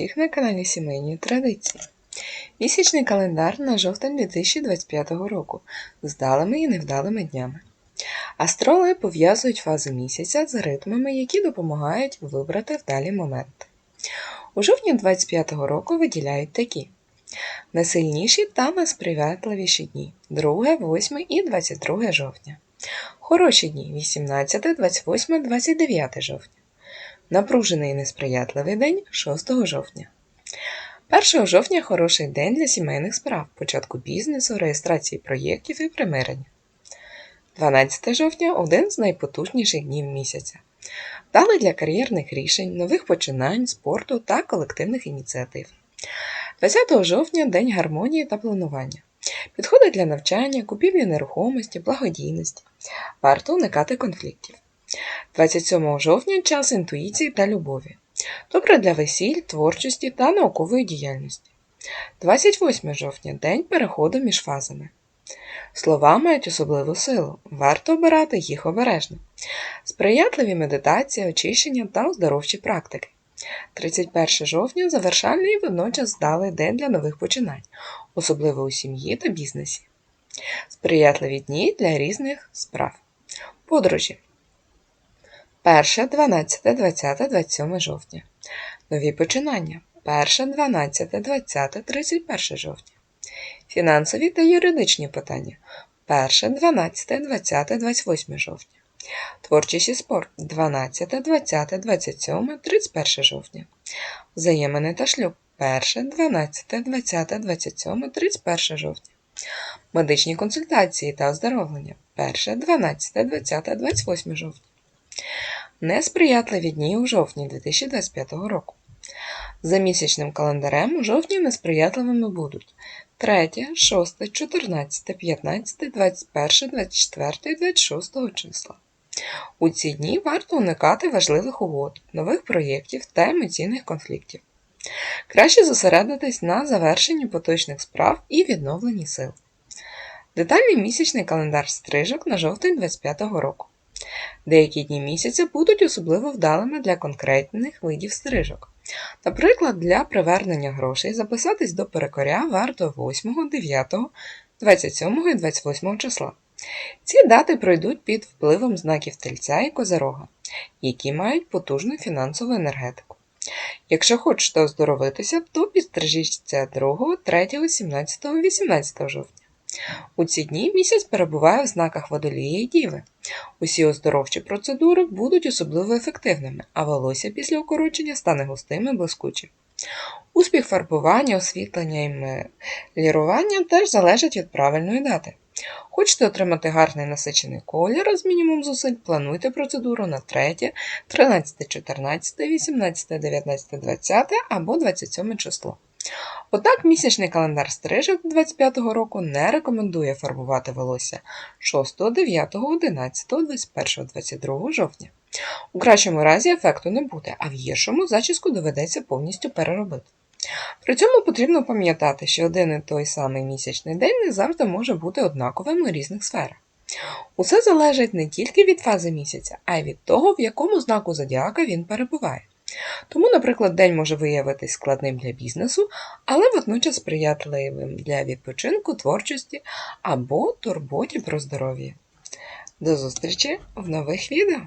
всіх на каналі Сімейні Традиції. Місячний календар на жовтень 2025 року з вдалими і невдалими днями. Астрологи пов'язують фази місяця з ритмами, які допомагають вибрати вдалі моменти. У жовтні 2025 року виділяють такі: найсильніші та найсприятливіші дні 2, 8 і 22 жовтня. Хороші дні 18, 28, 29 жовтня. Напружений і несприятливий день 6 жовтня. 1 жовтня хороший день для сімейних справ, початку бізнесу, реєстрації проєктів і примирення. 12 жовтня один з найпотужніших днів місяця. Вдалий для кар'єрних рішень, нових починань, спорту та колективних ініціатив. 20 жовтня День гармонії та планування. Підходить для навчання, купівлі нерухомості, благодійності. Варто уникати конфліктів. 27 жовтня час інтуїції та любові. Добре для весіль, творчості та наукової діяльності. 28 жовтня день переходу між фазами. Слова мають особливу силу, варто обирати їх обережно. Сприятливі медитації, очищення та оздоровчі практики. 31 жовтня завершальний і водночас здалий день для нових починань, особливо у сім'ї та бізнесі. Сприятливі дні для різних справ. Подорожі. 1, 12, 20, 27 жовтня. Нові починання. 1, 12, 20, 31 жовтня. Фінансові та юридичні питання. 1, 12, 20, 28 жовтня. Творчість і спорт 12, 20, 27, 31 жовтня. Взаємини та шлюб 1, 12, 20, 27, 31 жовтня. Медичні консультації та оздоровлення 1, 12, 20, 28 жовтня. Несприятливі дні у жовтні 2025 року. За місячним календарем у жовтні несприятливими будуть 3, 6, 14, 15, 21, 24 26 числа. У ці дні варто уникати важливих угод, нових проєктів та емоційних конфліктів. Краще зосередитись на завершенні поточних справ і відновленні сил. Детальний місячний календар стрижок на жовтень 2025 року. Деякі дні місяця будуть особливо вдалими для конкретних видів стрижок. Наприклад, для привернення грошей записатись до перекоря варто 8, 9, 27 і 28 числа. Ці дати пройдуть під впливом знаків тельця і козерога, які мають потужну фінансову енергетику. Якщо хочете оздоровитися, то підстрижіться 2, 3, 17, 18 жовтня. У ці дні місяць перебуває в знаках водолія і діви. Усі оздоровчі процедури будуть особливо ефективними, а волосся після укорочення стане густим і блискучим. Успіх фарбування, освітлення і мелірування теж залежить від правильної дати. Хочете отримати гарний насичений колір з мінімум зусиль, плануйте процедуру на 3, 13, 14, 18, 19, 20 або 27 число. Однак місячний календар стрижок 25-го року не рекомендує фарбувати волосся 6, 9, 11, 21, 22 жовтня. У кращому разі ефекту не буде, а в гіршому зачіску доведеться повністю переробити. При цьому потрібно пам'ятати, що один і той самий місячний день не завжди може бути однаковим у різних сферах. Усе залежить не тільки від фази місяця, а й від того, в якому знаку зодіака він перебуває. Тому, наприклад, день може виявитись складним для бізнесу, але водночас сприятливим для відпочинку, творчості або турботі про здоров'я. До зустрічі в нових відео!